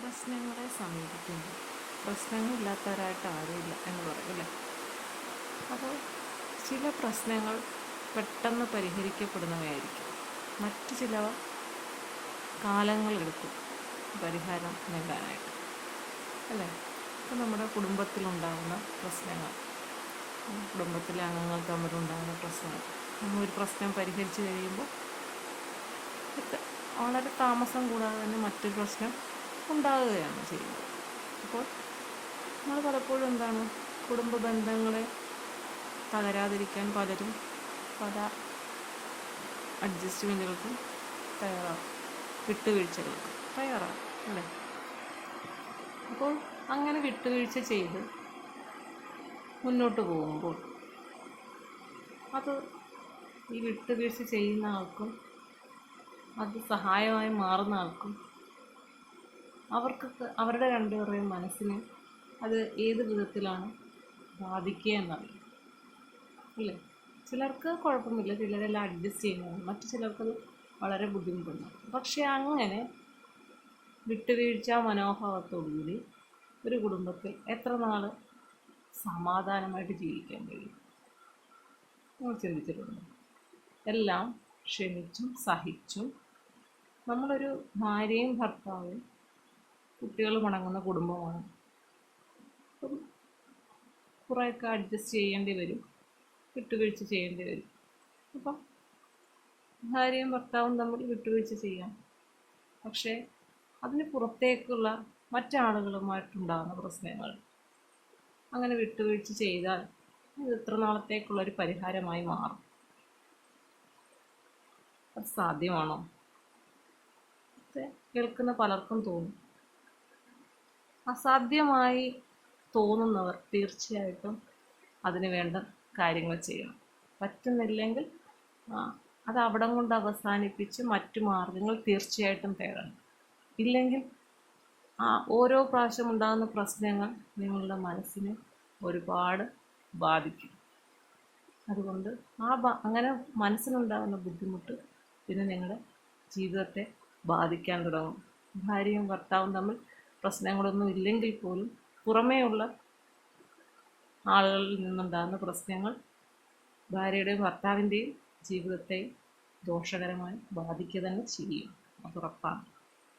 പ്രശ്നങ്ങളെ സമീപിക്കുന്നു. പ്രശ്നങ്ങളില്ലാത്തവരായിട്ട് ആരുമില്ല എന്ന് പറയില്ല അപ്പോൾ ചില പ്രശ്നങ്ങൾ പെട്ടെന്ന് പരിഹരിക്കപ്പെടുന്നവയായിരിക്കും. മറ്റു ചിലവ കാലങ്ങളെടുക്കും പരിഹാരം നേടാനായിട്ട് അല്ലേ? ഇപ്പം നമ്മുടെ കുടുംബത്തിലുണ്ടാകുന്ന പ്രശ്നങ്ങൾ കുടുംബത്തിലെ അംഗങ്ങൾ തമ്മിലുണ്ടാകുന്ന പ്രശ്നങ്ങൾ. നമ്മൾ ഒരു പ്രശ്നം പരിഹരിച്ച് കഴിയുമ്പോൾ വളരെ താമസം കൂടാതെ തന്നെ മറ്റൊരു പ്രശ്നം ഉണ്ടാകുകയാണ് ചെയ്യുന്നത്. അപ്പോൾ നമ്മൾ പലപ്പോഴും എന്താണ് കുടുംബ ബന്ധങ്ങളെ തകരാതിരിക്കാൻ പലരും പല അഡ്ജസ്റ്റ്മെന്റുകൾക്കും തയ്യാറാവും. വിട്ടുവീഴ്ചകൾക്കും തയ്യാറാവും അല്ലേ? അപ്പോൾ അങ്ങനെ വിട്ടുവീഴ്ച ചെയ്ത് മുന്നോട്ട് പോകുമ്പോൾ അത് ഈ വിട്ടുവീഴ്ച ചെയ്യുന്ന ആൾക്കും അത് സഹായമായി മാറുന്ന ആൾക്കും അവർക്കൊക്കെ അവരുടെ രണ്ടുപേരുടെയും മനസ്സിനെ അത് ഏത് വിധത്തിലാണ് ബാധിക്കുക എന്നറിയാം. അല്ലേ? ചിലർക്ക് കുഴപ്പമില്ല ചിലരെല്ലാം അഡ്ജസ്റ്റ് ചെയ്യുന്നതാണ്. മറ്റു ചിലർക്കത് വളരെ ബുദ്ധിമുട്ടുണ്ട്. പക്ഷേ അങ്ങനെ വിട്ടുവീഴ്ച മനോഭാവത്തോടുകൂടി ഒരു കുടുംബത്തിൽ എത്ര നാൾ സമാധാനമായിട്ട് ജീവിക്കാൻ കഴിയും? നമ്മൾ ചിന്തിച്ചിട്ടുണ്ട്. എല്ലാം ക്ഷമിച്ചും സഹിച്ചും നമ്മളൊരു ഭാര്യയും ഭർത്താവും കുട്ടികളും മുടങ്ങുന്ന കുടുംബമാണ്. അപ്പം കുറേയൊക്കെ അഡ്ജസ്റ്റ് ചെയ്യേണ്ടി വരും. വിട്ടുവീഴ്ച ചെയ്യേണ്ടി വരും. അപ്പം ഭാര്യയും ഭർത്താവും തമ്മിൽ വിട്ടുവീഴ്ച ചെയ്യാം. പക്ഷേ അതിന് പുറത്തേക്കുള്ള മറ്റാളുകളുമായിട്ടുണ്ടാകുന്ന പ്രശ്നങ്ങൾ. അങ്ങനെ വിട്ടുവീഴ്ച ചെയ്താൽ ഇത് എത്ര നാളത്തേക്കുള്ളൊരു പരിഹാരമായി മാറും? അത് സാധ്യമാണോ? കേൾക്കുന്ന പലർക്കും തോന്നും. അസാധ്യമായി തോന്നുന്നവർ തീർച്ചയായിട്ടും അതിന് വേണ്ട കാര്യങ്ങൾ ചെയ്യണം. പറ്റുന്നില്ലെങ്കിൽ അത് അവിടം കൊണ്ട് അവസാനിപ്പിച്ച് മറ്റു മാർഗങ്ങൾ തീർച്ചയായിട്ടും തേടണം. ഇല്ലെങ്കിൽ ആ ഓരോ പ്രാവശ്യം ഉണ്ടാകുന്ന പ്രശ്നങ്ങൾ നിങ്ങളുടെ മനസ്സിനെ ഒരുപാട് ബാധിക്കും. അതുകൊണ്ട് ആ അങ്ങനെ മനസ്സിനുണ്ടാകുന്ന ബുദ്ധിമുട്ട് പിന്നെ നിങ്ങളുടെ ജീവിതത്തെ ബാധിക്കാൻ തുടങ്ങും. ഭാര്യയും ഭർത്താവും തമ്മിൽ പ്രശ്നങ്ങളൊന്നും ഇല്ലെങ്കിൽ പോലും പുറമേയുള്ള ആളുകളിൽ നിന്നുണ്ടാകുന്ന പ്രശ്നങ്ങൾ ഭാര്യയുടെയും ഭർത്താവിന്റെയും ജീവിതത്തെ ദോഷകരമായി ബാധിക്കുക തന്നെ ചെയ്യും. അത് ഉറപ്പാണ്.